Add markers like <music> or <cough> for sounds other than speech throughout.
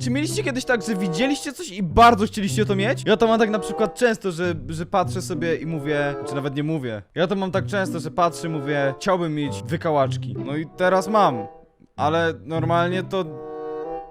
Czy mieliście kiedyś tak, że widzieliście coś i bardzo chcieliście to mieć? Ja to mam tak na przykład często, że, że patrzę sobie i mówię, czy nawet nie mówię. Ja to mam tak często, że patrzę, mówię, chciałbym mieć wykałaczki. No i teraz mam. Ale normalnie to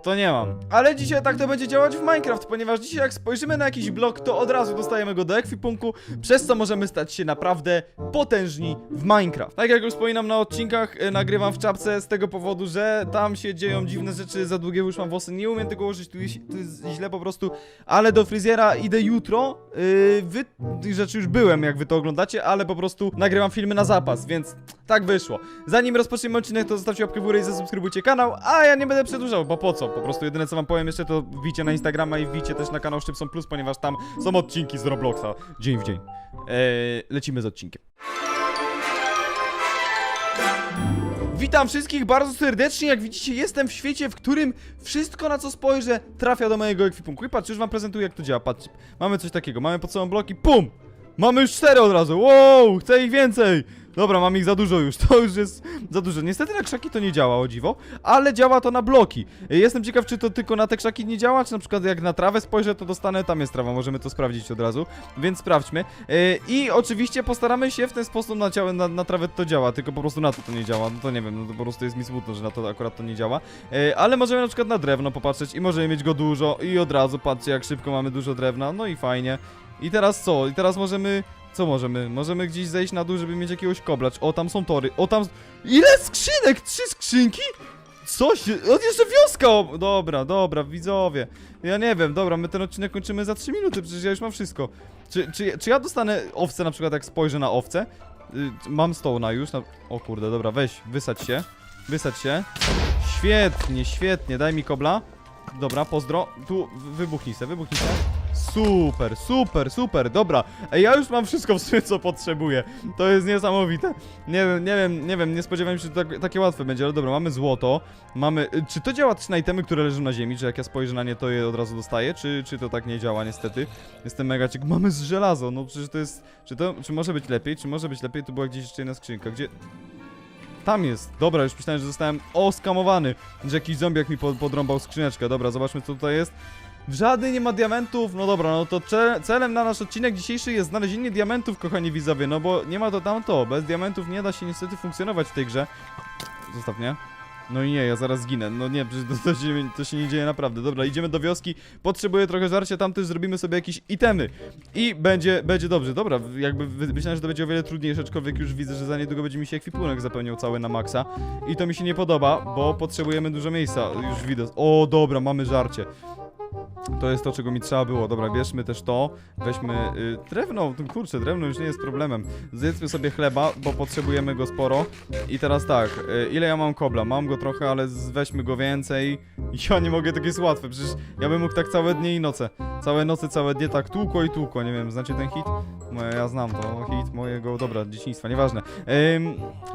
to nie mam. Ale dzisiaj tak to będzie działać w Minecraft, ponieważ dzisiaj jak spojrzymy na jakiś blok, to od razu dostajemy go do ekwipunku, przez co możemy stać się naprawdę potężni w Minecraft. Tak jak już wspominam na odcinkach, e, nagrywam w czapce z tego powodu, że tam się dzieją dziwne rzeczy, za długie już mam włosy, nie umiem tego ułożyć, tu jest, tu jest źle po prostu, ale do fryzjera idę jutro, yy, wy tych rzeczy już byłem, jak wy to oglądacie, ale po prostu nagrywam filmy na zapas, więc tak wyszło. Zanim rozpoczniemy odcinek, to zostawcie łapkę w górę i zasubskrybujcie kanał, a ja nie będę przedłużał, bo po co? Po prostu jedyne co wam powiem jeszcze to wbijcie na Instagrama i wbijcie też na kanał Szczypson Plus, ponieważ tam są odcinki z Robloxa dzień w dzień. Eee, lecimy z odcinkiem. Witam wszystkich bardzo serdecznie. Jak widzicie, jestem w świecie, w którym wszystko na co spojrzę trafia do mojego ekwipunku. I patrz, już wam prezentuję jak to działa. Patrz, mamy coś takiego. Mamy pod sobą bloki, pum! Mamy już cztery od razu. Wow, chcę ich więcej. Dobra, mam ich za dużo już. To już jest za dużo. Niestety na krzaki to nie działa, o dziwo, ale działa to na bloki. Jestem ciekaw, czy to tylko na te krzaki nie działa, czy na przykład jak na trawę spojrzę, to dostanę, tam jest trawa, możemy to sprawdzić od razu, więc sprawdźmy. Yy, I oczywiście postaramy się w ten sposób na, ciało, na, na trawę to działa, tylko po prostu na to to nie działa, no to nie wiem, no to po prostu jest mi smutno, że na to akurat to nie działa. Yy, ale możemy na przykład na drewno popatrzeć i możemy mieć go dużo i od razu patrzcie jak szybko mamy dużo drewna, no i fajnie. I teraz co? I teraz możemy... Co możemy? Możemy gdzieś zejść na dół, żeby mieć jakiegoś koblacz. O, tam są tory. O, tam... Ile skrzynek? Trzy skrzynki? Co się... Jeszcze wioska! Dobra, dobra, widzowie. Ja nie wiem, dobra, my ten odcinek kończymy za 3 minuty, przecież ja już mam wszystko. Czy, czy, czy ja dostanę owce na przykład, jak spojrzę na owce? Y, mam stołna już. Na... O kurde, dobra, weź, wysadź się. Wysadź się. Świetnie, świetnie, daj mi kobla. Dobra, pozdro. Tu wy- wybuchnij se, wybuchnij se. Super, super, super, dobra. Ej, ja już mam wszystko w sumie, co potrzebuję. To jest niesamowite. Nie wiem, nie wiem, nie wiem, nie spodziewałem się, że tak, takie łatwe będzie, ale dobra, mamy złoto. Mamy... y, Czy to działa też na itemy, które leżą na ziemi? Czy jak ja spojrzę na nie, to je od razu dostaję? Czy, czy to tak nie działa, niestety? Jestem mega ciekaw. Mamy z żelazo, no przecież to jest... Czy to... Czy może być lepiej? Czy może być lepiej? Tu była gdzieś jeszcze jedna skrzynka, gdzie... Tam jest. Dobra, już myślałem, że zostałem oskamowany. Że jakiś zombiak mi po- podrąbał skrzyneczkę. Dobra, zobaczmy co tutaj jest. W żadnej nie ma diamentów. No dobra, no to ce celem na nasz odcinek dzisiejszy jest znalezienie diamentów, kochani widzowie. No bo nie ma to tamto. Bez diamentów nie da się niestety funkcjonować w tej grze. Zostaw mnie. No i nie, ja zaraz zginę. No nie, to, to, się, to się nie dzieje naprawdę. Dobra, idziemy do wioski. Potrzebuję trochę żarcia, tam też zrobimy sobie jakieś itemy. I będzie, będzie dobrze. Dobra, jakby myślałem, że to będzie o wiele trudniejsze, aczkolwiek już widzę, że za niedługo będzie mi się ekwipunek zapełniał cały na maksa. I to mi się nie podoba, bo potrzebujemy dużo miejsca. Już widać. O, dobra, mamy żarcie. To jest to, czego mi trzeba było. Dobra, bierzmy też to. Weźmy y, drewno. No Kurczę, drewno już nie jest problemem. Zjedzmy sobie chleba, bo potrzebujemy go sporo. I teraz tak, y, ile ja mam kobla? Mam go trochę, ale weźmy go więcej. <laughs> Ja nie mogę, takie jest łatwe. Przecież ja bym mógł tak całe dnie i noce. Całe nocy, całe dnie tak tłuko i tłuko. Nie wiem, znacie ten hit? Moje, ja znam to. Hit mojego, dobra, dzieciństwa, nieważne. Ym,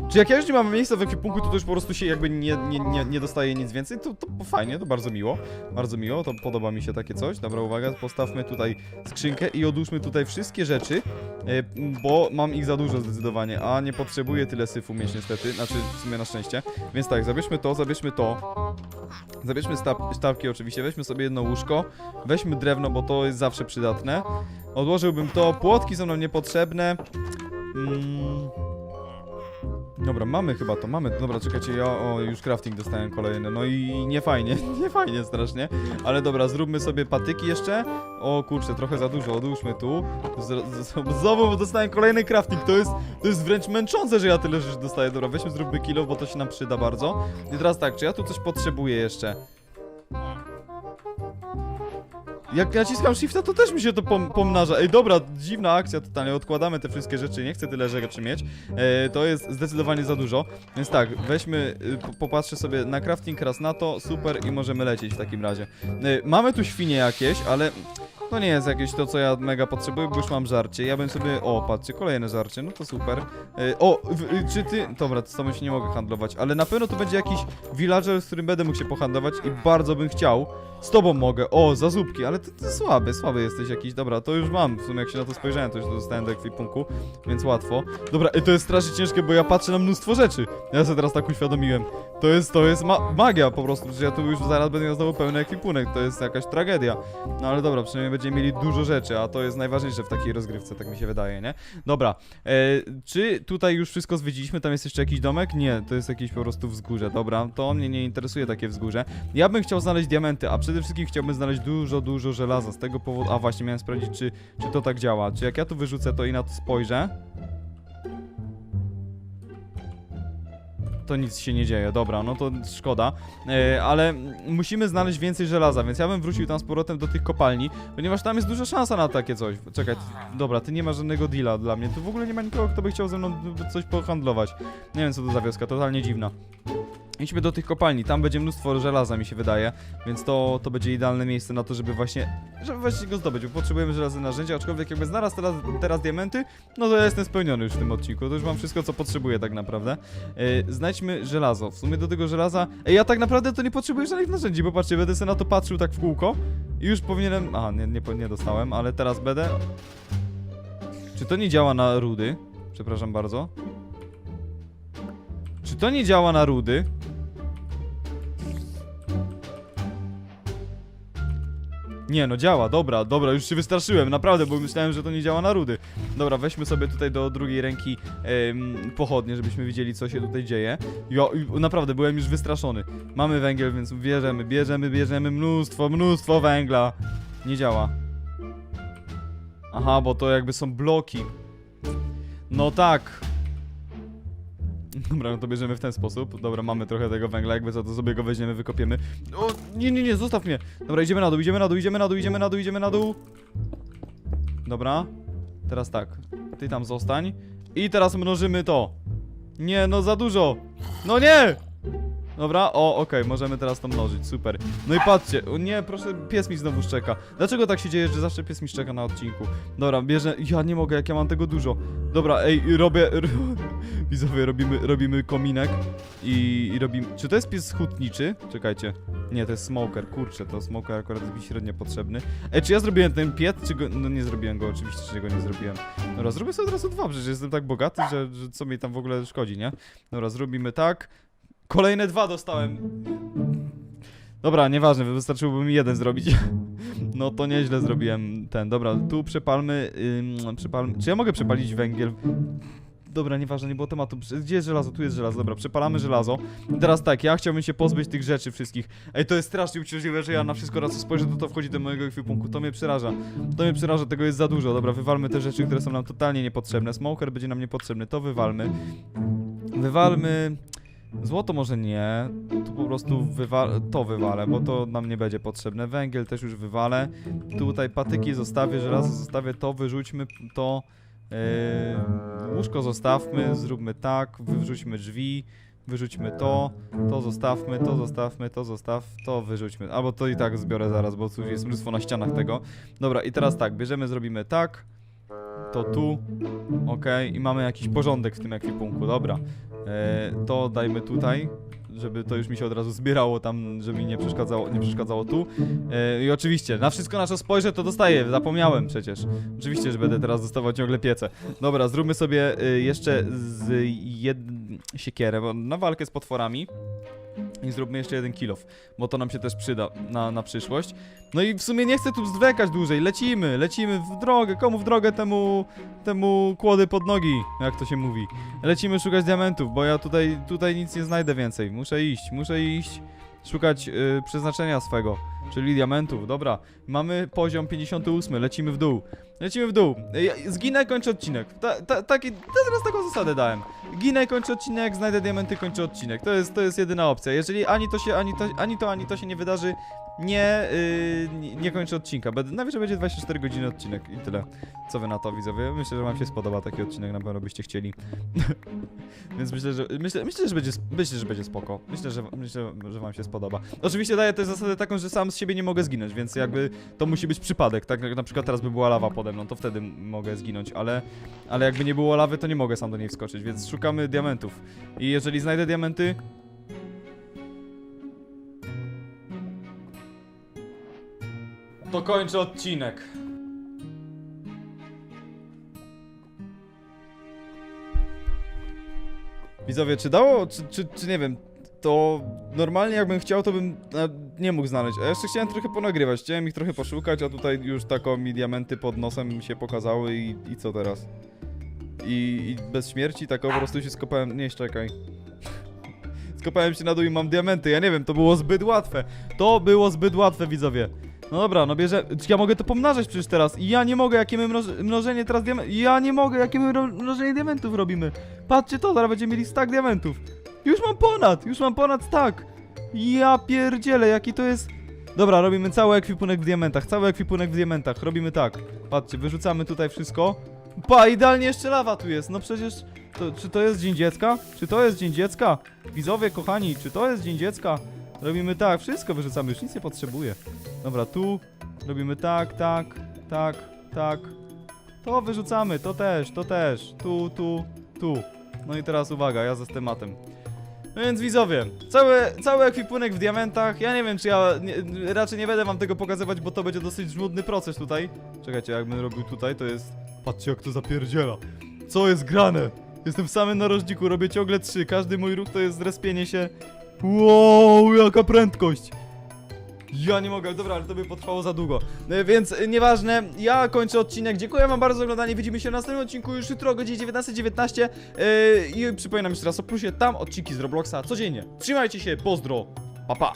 czy jak ja już nie mam miejsca w ekwipunku, to, to już po prostu się jakby nie, nie, nie, nie dostaje nic więcej? To, to fajnie, to bardzo miło. Bardzo miło, to podoba mi się takie coś. Dobra, uwaga, postawmy tutaj skrzynkę i odłóżmy tutaj wszystkie rzeczy, e, bo mam ich za dużo zdecydowanie, a nie potrzebuję tyle syfu mieć niestety, znaczy w sumie na szczęście. Więc tak, zabierzmy to, zabierzmy to. Zabierzmy stap, sztabki oczywiście, weźmy sobie jedno łóżko, weźmy drewno, bo to jest zawsze przydatne. Odłożyłbym to, płotki są nam niepotrzebne. Mm. Dobra, mamy chyba to, mamy. Dobra, czekajcie, ja o, już crafting dostałem kolejny. No i nie fajnie, <laughs> nie fajnie strasznie. Ale dobra, zróbmy sobie patyki jeszcze. O kurczę, trochę za dużo, odłóżmy tu. Znowu dostałem kolejny crafting, to jest, to jest wręcz męczące, że ja tyle rzeczy dostaję. Dobra, weźmy, zróbmy kilo, bo to się nam przyda bardzo. I teraz tak, czy ja tu coś potrzebuję jeszcze? Jak naciskam shifta, to też mi się to pom pomnaża. Ej, dobra, dziwna akcja totalnie. Odkładamy te wszystkie rzeczy, nie chcę tyle rzeczy mieć. E, to jest zdecydowanie za dużo. Więc tak, weźmy, po- popatrzę sobie na crafting raz na to, super i możemy lecieć w takim razie. E, mamy tu świnie jakieś, ale... To nie jest jakieś to, co ja mega potrzebuję, bo już mam żarcie. Ja bym sobie... O, patrzcie, kolejne żarcie, no to super. E, o, w, y, czy ty... Dobra, z tobą się nie mogę handlować, ale na pewno to będzie jakiś villager, z którym będę mógł się pohandlować i bardzo bym chciał. Z tobą mogę. O, za zupki, ale ty, ty słaby, słaby jesteś jakiś. Dobra, to już mam. W sumie jak się na to spojrzałem, to już dostałem do ekwipunku, więc łatwo. Dobra, i to jest strasznie ciężkie, bo ja patrzę na mnóstwo rzeczy. Ja sobie teraz tak uświadomiłem. To jest, to jest ma magia po prostu, że ja tu już zaraz będę miał znowu pełny ekwipunek. To jest jakaś tragedia. No ale dobra, przynajmniej będziemy mieli dużo rzeczy, a to jest najważniejsze w takiej rozgrywce, tak mi się wydaje, nie? Dobra, e, czy tutaj już wszystko zwiedziliśmy? Tam jest jeszcze jakiś domek? Nie, to jest jakieś po prostu wzgórze, dobra. To mnie nie interesuje takie wzgórze. Ja bym chciał znaleźć diamenty, a przede wszystkim chciałbym znaleźć dużo, dużo żelaza z tego powodu... A właśnie, miałem sprawdzić, czy, czy to tak działa. Czy jak ja tu wyrzucę to i na to spojrzę... To nic się nie dzieje, dobra, no to szkoda, e, ale musimy znaleźć więcej żelaza, więc ja bym wrócił tam z powrotem do tych kopalni, ponieważ tam jest duża szansa na takie coś. Czekaj, dobra, ty nie masz żadnego deala dla mnie, tu w ogóle nie ma nikogo, kto by chciał ze mną coś pohandlować. Nie wiem co to za wioska, totalnie dziwna. Idźmy do tych kopalni, tam będzie mnóstwo żelaza mi się wydaje, więc to, to będzie idealne miejsce na to, żeby właśnie, żeby właśnie go zdobyć, bo potrzebujemy żelazne narzędzia, aczkolwiek jakby znalazł teraz, teraz diamenty, no to ja jestem spełniony już w tym odcinku, to już mam wszystko co potrzebuję tak naprawdę. Yy, znajdźmy żelazo, w sumie do tego żelaza, ej ja tak naprawdę to nie potrzebuję żadnych narzędzi, bo patrzcie, będę sobie na to patrzył tak w kółko i już powinienem, aha nie, nie, nie dostałem, ale teraz będę... Czy to nie działa na rudy? Przepraszam bardzo. Czy to nie działa na rudy? Nie, no działa, dobra, dobra, już się wystraszyłem, naprawdę, bo myślałem, że to nie działa na rudy. Dobra, weźmy sobie tutaj do drugiej ręki pochodnie, żebyśmy widzieli, co się tutaj dzieje. Ja, naprawdę, byłem już wystraszony. Mamy węgiel, więc bierzemy, bierzemy, bierzemy mnóstwo, mnóstwo węgla. Nie działa. Aha, bo to jakby są bloki. No tak. <laughs> Dobra, no to bierzemy w ten sposób. Dobra, mamy trochę tego węgla, jakby co to sobie go weźmiemy, wykopiemy. O, nie, nie, nie, zostaw mnie. Dobra, idziemy na dół, idziemy na dół, idziemy na dół, idziemy na dół, idziemy na dół. Dobra. Teraz tak. Ty tam zostań. I teraz mnożymy to. Nie, no za dużo. No nie! Dobra, o, okej, możemy teraz to mnożyć, super. No i patrzcie, o nie, proszę, pies mi znowu szczeka. Dlaczego tak się dzieje, że zawsze pies mi szczeka na odcinku? Dobra, bierze, ja nie mogę, jak ja mam tego dużo. Dobra, ej, robię, <laughs> widzowie, robimy, robimy kominek i, i robimy, czy to jest pies hutniczy? Czekajcie, nie, to jest smoker, kurczę, to smoker akurat jest mi średnio potrzebny. Ej, czy ja zrobiłem ten piet, czy go, no nie zrobiłem go, oczywiście, że go nie zrobiłem. Dobra, zrobię sobie od razu dwa, przecież jestem tak bogaty, że, że co mi tam w ogóle szkodzi, nie? Dobra, zrobimy tak. Kolejne dwa dostałem. Dobra, nieważne, wystarczyłoby mi jeden zrobić. <laughs> No to nieźle zrobiłem ten. Dobra, tu przepalmy. Ym, przepalmy. Czy ja mogę przepalić węgiel? Dobra, nieważne, nie było tematu. Gdzie jest żelazo? Tu jest żelazo. Dobra, przepalamy żelazo. I teraz tak, ja chciałbym się pozbyć tych rzeczy wszystkich. Ej, to jest strasznie uciążliwe, że ja na wszystko raz spojrzę, to to wchodzi do mojego ekwipunku. To mnie przeraża. To mnie przeraża, tego jest za dużo. Dobra, wywalmy te rzeczy, które są nam totalnie niepotrzebne. Smoker będzie nam niepotrzebny, to wywalmy. Wywalmy... Złoto może nie, tu po prostu wywa to wywalę, bo to nam nie będzie potrzebne. Węgiel też już wywalę. Tutaj patyki zostawię, żelazo zostawię, to wyrzućmy, to yy, łóżko zostawmy, zróbmy tak, wyrzućmy drzwi, wyrzućmy to, to zostawmy, to zostawmy, to zostaw, to wyrzućmy. Albo to i tak zbiorę zaraz, bo tu jest mnóstwo na ścianach tego. Dobra, i teraz tak, bierzemy, zrobimy tak, to tu, okej, i mamy jakiś porządek w tym ekwipunku, dobra. E, to dajmy tutaj, żeby to już mi się od razu zbierało tam, żeby mi nie przeszkadzało, nie przeszkadzało tu. E, I oczywiście, na wszystko na co spojrzę, to dostaję, zapomniałem przecież. Oczywiście, że będę teraz dostawał ciągle piece. Dobra, zróbmy sobie y, jeszcze z jed... siekierę, bo na walkę z potworami. I zróbmy jeszcze jeden kilof, bo to nam się też przyda na, na przyszłość. No i w sumie nie chcę tu zwlekać dłużej, lecimy, lecimy w drogę, komu w drogę, temu, temu kłody pod nogi, jak to się mówi. Lecimy szukać diamentów, bo ja tutaj, tutaj nic nie znajdę więcej. Muszę iść, muszę iść szukać y, przeznaczenia swego, czyli diamentów. Dobra, mamy poziom 58, lecimy w dół. Lecimy w dół. Ja zginę, kończę odcinek. Ta, ta, taki, teraz taką zasadę dałem. Ginę, kończę odcinek, znajdę diamenty, kończę odcinek. To jest, to jest jedyna opcja. Jeżeli ani to się, ani to, ani to, ani to się nie wydarzy, nie, yy, nie, kończę odcinka. Nawet, że będzie 24 godziny odcinek i tyle. Co wy na to, widzowie? Myślę, że wam się spodoba taki odcinek, na pewno byście chcieli. <laughs> Więc myślę, że myślę, myślę, że będzie, myślę, że będzie spoko. Myślę, że myślę, że wam się spodoba. Oczywiście daję też zasadę taką, że sam z siebie nie mogę zginąć, więc jakby to musi być przypadek. Tak jak na przykład teraz by była lawa pode mną, to wtedy mogę zginąć, ale ale jakby nie było lawy, to nie mogę sam do niej wskoczyć, więc szukamy diamentów. I jeżeli znajdę diamenty, to kończę odcinek. Widzowie, czy dało, czy, czy, czy nie wiem, to normalnie jakbym chciał, to bym nie mógł znaleźć. A jeszcze chciałem trochę ponagrywać, chciałem ich trochę poszukać, a tutaj już tako mi diamenty pod nosem się pokazały i, i co teraz? I, I bez śmierci tak po prostu się skopałem, nie, czekaj. <laughs> Skopałem się na dół i mam diamenty, ja nie wiem, to było zbyt łatwe. To było zbyt łatwe, widzowie. No dobra, no bierze. Ja mogę to pomnażać przecież teraz. Ja nie mogę, jakie my mnoż mnożenie teraz diamentów. Ja nie mogę, jakie my mnożenie diamentów robimy. Patrzcie to, zaraz będziemy mieli stack diamentów. Już mam ponad, już mam ponad stack. Ja pierdzielę, jaki to jest. Dobra, robimy cały ekwipunek w diamentach, cały ekwipunek w diamentach. Robimy tak. Patrzcie, wyrzucamy tutaj wszystko. Pa, idealnie jeszcze lawa tu jest. No przecież. To, czy to jest dzień dziecka? Czy to jest dzień dziecka? Widzowie, kochani, czy to jest dzień dziecka? Robimy tak, wszystko wyrzucamy, już nic nie potrzebuję. Dobra, tu robimy tak, tak, tak, tak. To wyrzucamy, to też, to też. Tu, tu, tu. No i teraz uwaga, ja ze tematem. No więc widzowie, cały, cały ekwipunek w diamentach. Ja nie wiem, czy ja nie, raczej nie będę wam tego pokazywać, bo to będzie dosyć żmudny proces tutaj. Czekajcie, jakbym robił tutaj, to jest. Patrzcie, jak to zapierdziela. Co jest grane? Jestem w samym narożniku, robię ciągle trzy. Każdy mój ruch to jest zrespienie się. Wow, jaka prędkość! Ja nie mogę, dobra, ale to by potrwało za długo. E, Więc e, nieważne, ja kończę odcinek. Dziękuję wam bardzo za oglądanie. Widzimy się w następnym odcinku już jutro o godzinie 19.19. Yy, I przypominam jeszcze raz o plusie, tam odcinki z Robloxa codziennie. Trzymajcie się, pozdro, pa pa!